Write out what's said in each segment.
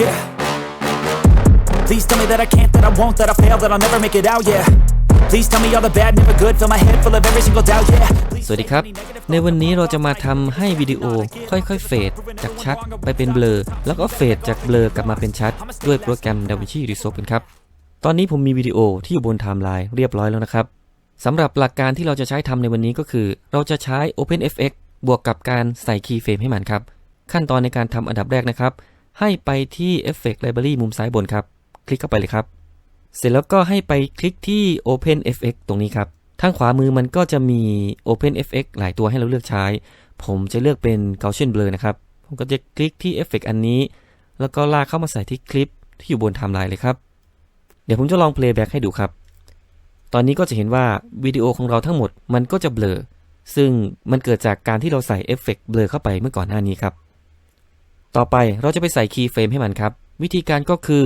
Yeah. Please tell me that I can't, that I won't, that I fail, that I'll never make it out, yeah. Please tell me all the bad, never good, fill my head full of every single doubt, yeah. Please สวัสดีครับ ในวันนี้เราจะมาทำให้วิดีโอค่อยๆ เฟดจากชัดไปเป็นเบลอ แล้วก็เฟดจากเบลอกลับมาเป็นชัด ด้วยโปรแกรม DaVinci Resolve กันครับ ตอนนี้ผมมีวิดีโอที่อยู่บนไทม์ไลน์เรียบร้อยแล้วนะครับสำหรับหลักการที่เราจะใช้ทำในวันนี้ก็คือ เราจะใช้ OpenFX บวกกับการใส่คีย์เฟรมให้มันครับ ขั้นตอนในการทำอันดับแรกนะครับ ให้ไปที่ Effect Library มุมซ้ายบนครับ คลิกเข้าไปเลยครับ เสร็จแล้วก็ให้ไปคลิกที่ OpenFX ตรงนี้ครับ ทางขวามือมันก็จะมี OpenFX หลายตัวให้เราเลือกใช้ ผมจะเลือกเป็น Gaussian Blur นะครับ ผมก็จะคลิกที่ Effect อันนี้ แล้วก็ลากเข้ามาใส่ที่คลิปที่อยู่บนไทม์ไลน์เลยครับ เดี๋ยวผมจะลอง playback ให้ดูครับ ตอนนี้ก็จะเห็นว่าวิดีโอของเราทั้งหมดมันก็จะเบลอ ซึ่งมันเกิดจากการที่เราใส่เอฟเฟกต์เบลอเข้าไปเมื่อก่อนหน้านี้ครับ ต่อไปเราจะไปใส่คีย์เฟรมให้มันครับ วิธีการก็คือ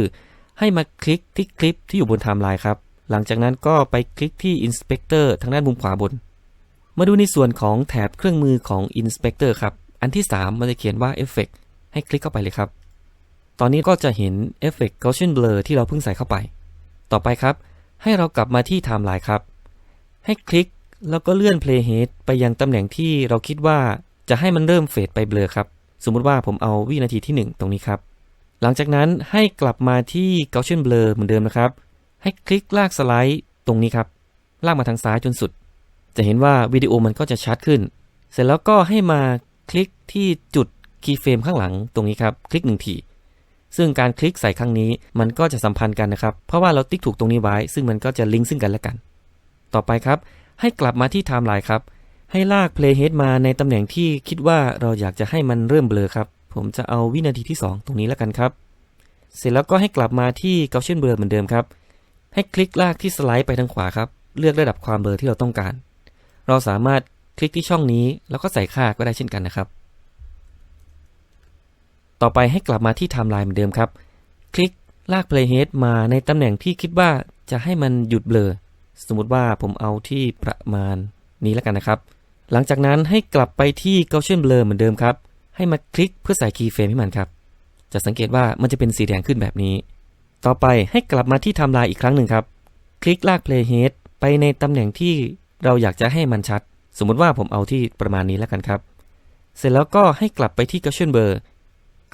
ให้มาคลิกที่คลิปที่อยู่บนไทม์ไลน์ครับ หลังจากนั้นก็ไปคลิกที่ Inspector ทางด้านมุมขวาบน มาดูในส่วนของแถบเครื่องมือของ Inspector ครับ อันที่ 3 มันจะเขียนว่า Effect ให้คลิกเข้าไปเลยครับ ตอนนี้ก็จะเห็น Effect Gaussian Blur ที่เราเพิ่งใส่เข้าไป ต่อไปครับ ให้เรากลับมาที่ไทม์ไลน์ครับ ให้คลิกแล้วก็เลื่อน Playhead ไปยังตำแหน่งที่เราคิดว่าจะให้มันเริ่มเฟดไปเบลอครับ สมมุติว่าผมเอาวินาทีที่ 1 ตรงนี้ครับ หลังจากนั้นให้กลับมาที่ Gaussian Blur เหมือนเดิมนะครับ ให้คลิกลากสไลด์ตรงนี้ครับ ลากมาทางซ้ายจนสุด จะเห็นว่าวิดีโอมันก็จะชัดขึ้น เสร็จแล้วก็ให้มาคลิกที่จุดคีย์เฟรมข้างหลังตรงนี้ครับ คลิกหนึ่งทีซึ่งการคลิกใส่ครั้งนี้มันก็จะสัมพันธ์กันนะครับ เพราะว่าเราติ๊กถูกตรงนี้ไว้ ซึ่งมันก็จะลิงก์ซึ่งกันและกัน ต่อไปครับ ให้กลับมาที่ไทม์ไลน์ครับ ให้ลาก Playhead มาในตำแหน่งที่คิดว่าเราอยากจะให้มันเริ่มเบลอครับ ผมจะเอาวินาทีที่ 2 ตรงนี้แล้วกันครับ เสร็จแล้วก็ให้กลับมาที่ Gaussian Blur เหมือนเดิมครับ ให้คลิกลากที่สไลด์ไปทางขวาครับ เลือกระดับความเบลอที่เราต้องการ เราสามารถคลิกที่ช่องนี้แล้วก็ใส่ค่าก็ได้เช่นกันนะครับ ต่อไปให้กลับมาที่ไทม์ไลน์เหมือนเดิมครับ คลิกลาก Playhead มาในตำแหน่งที่คิดว่าจะให้มันหยุดเบลอ สมมติว่าผมเอาที่ประมาณนี้แล้วกันนะครับ หลังจากนั้นให้กลับไปที่ Gaussian Blur เหมือนเดิมครับ ให้มาคลิกเพื่อใส่คีย์เฟรมให้มันครับ จะสังเกตว่ามันจะเป็นสีแดงขึ้นแบบนี้ ต่อไปให้กลับมาที่ไทม์ไลน์อีกครั้งหนึ่งครับ คลิกลาก Playhead ไปในตำแหน่งที่เราอยากจะให้มันชัด สมมติว่าผมเอาที่ประมาณนี้แล้วกันครับ เสร็จแล้วก็ให้กลับไปที่ Gaussian Blur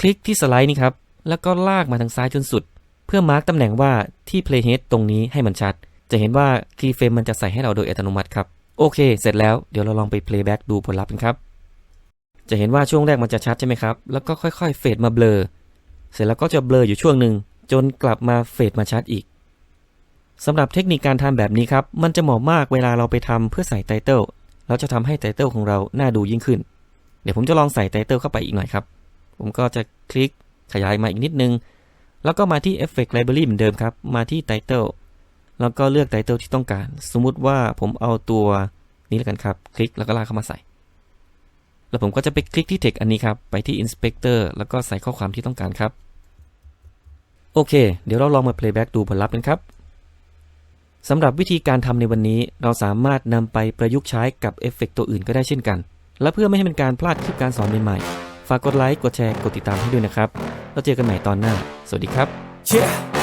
คลิกที่สไลด์นี้ครับ แล้วก็ลากมาทางซ้ายจนสุด เพื่อมาร์กตำแหน่งว่าที่ Playhead ตรงนี้ให้มันชัด จะเห็นว่าคีย์เฟรมมันจะใส่ให้เราโดยอัตโนมัติครับ โอเค เสร็จแล้ว เดี๋ยวเราลองไป playback ดูผลลัพธ์กันครับ จะเห็นว่าช่วงแรกมันจะชัดใช่ไหมครับ แล้วก็ค่อยๆ เฟดมาเบลอ เสร็จแล้วก็จะเบลออยู่ช่วงหนึ่ง จนกลับมาเฟดมาชัดอีกสำหรับเทคนิคการทำแบบนี้ครับ มันจะเหมาะมากเวลาเราไปทำเพื่อใส่ไตเติลแล้วจะทำให้ไตเติลของเราน่าดูยิ่งขึ้น เดี๋ยวผมจะลองใส่ไตเติลเข้าไปอีกหน่อยครับ ผมก็จะคลิกขยายมาอีกนิดนึง แล้วก็มาที่ Effect Library เหมือนเดิมครับ มาที่ Title แล้วก็เลือกไตเติลที่ต้องการ สมมุติว่าผมเอาตัวนี้แล้วกันครับ คลิกแล้วก็ลากเข้ามาใส่ แล้วผมก็จะไปคลิกที่ text อันนี้ครับ ไปที่ inspector แล้วก็ใส่ข้อความที่ต้องการครับ โอเค เดี๋ยวเราลองมา playback ดูผลลัพธ์กันครับสำหรับวิธีการทำในวันนี้เราสามารถนำไปประยุกต์ใช้กับเอฟเฟกตัวอื่นก็ได้เช่นกัน และเพื่อไม่ให้เป็นการพลาดคลิปการสอนใหม่ๆ ฝากกดไลค์ กดแชร์ กดติดตามให้ด้วยนะครับ แล้วเจอกันใหม่ตอนหน้า สวัสดีครับ Yeah.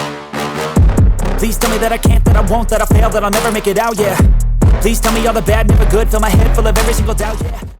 Please tell me that I can't, that I won't, that I fail, that I'll never make it out, yeah. Please tell me all the bad, never good, fill my head full of every single doubt, yeah.